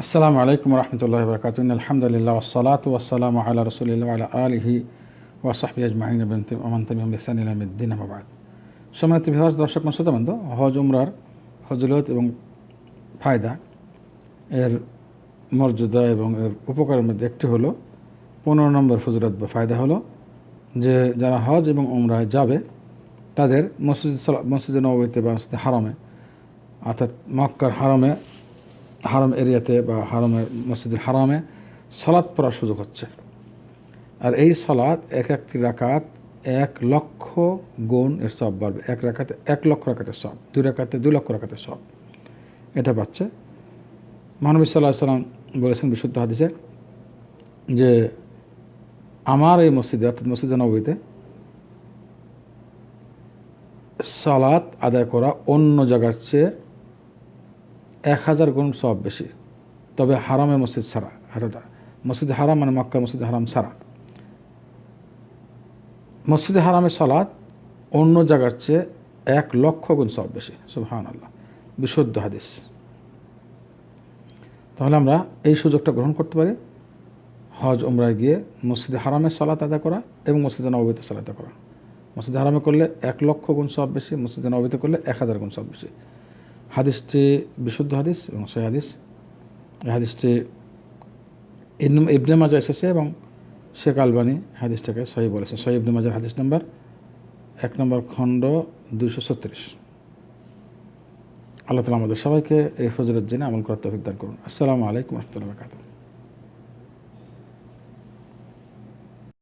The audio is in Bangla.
আসসালামু আলাইকুম রহমতুল্লাহ বরকাত আলহামদুলিল্লাহ ওসালাত ওয়াসালাম আল্লাহ রসুলিল্লাহ আলা আলিহি ওয়াসাহি আজমাহিন আমান তামিম ইহসান ইলামিদ্দিন আহমাবাদ সম্মানিত দর্শক মসুদাবন্ধ হজ উমরার হজলত এবং ফায়দা এর মর্যাদা এবং এর উপকারের মধ্যে একটি হলো, পনেরো নম্বর ফজরত বা ফায়দা হলো যে যারা হজ এবং উমরায় যাবে, তাদের মসজিদ মসজিদে নবীতে বা মসজিদে হারামে, অর্থাৎ মক্কার হারামে হারাম এরিয়াতে বা হারামের মসজিদের হারামে সালাদ পড়ার সুযোগ হচ্ছে। আর এই সালাদ এক একটি রাকাত এক লক্ষ গুণ এর সব বাড়বে। এক রাকাতে এক লক্ষ রাকাতের সব দুই রাকাতে দুই লক্ষ রাকাতের সব এটা পাচ্ছে মানবী সাল্লাহ সাল্লাম বলেছেন বিশুদ্ধ হাদিসে যে আমার এই মসজিদে, অর্থাৎ মসজিদে নবীতে সালাত আদায় করা অন্য জায়গার চেয়ে এক হাজার গুণ সব বেশি। তবে হারামে মসজিদ ছাড়া হারাটা মসজিদ হারাম মানে মক্কা, মসজিদ হারাম ছাড়া। মসজিদে হারামের সালাদ অন্য জায়গার চেয়ে এক লক্ষ গুণ সব বেশি। সুবহান আল্লাহ বিশুদ্ধ হাদিস। তাহলে আমরা এই সুযোগটা গ্রহণ করতে পারি। হজ, উমরায় গিয়ে মসজিদে হারামের সালাত আদায় করা এবং মসজিদে নবীতে সালাত করা। মসজিদে হারামে করলে এক লক্ষ গুণ সব বেশি, মসজিদে নবীতে করলে এক হাজার গুণ সব বেশি। হাদিসটি বিশুদ্ধ হাদিস এবং সেই হাদিস। এই হাদিসটি ইবনে- মাজা এসেছে এবং শেখ আলবানি হাদিসটাকে সহি বলেছে। সহি ইবনে মাজার হাদিস নাম্বার এক নম্বর খণ্ড দুশো ছত্রিশ। আল্লাহ তালা আমাদের সবাইকে এই ফজরের জন্য আমল করার তৌফিক দান করুন। আসসালামু আলাইকুম রহমতুল্লাহ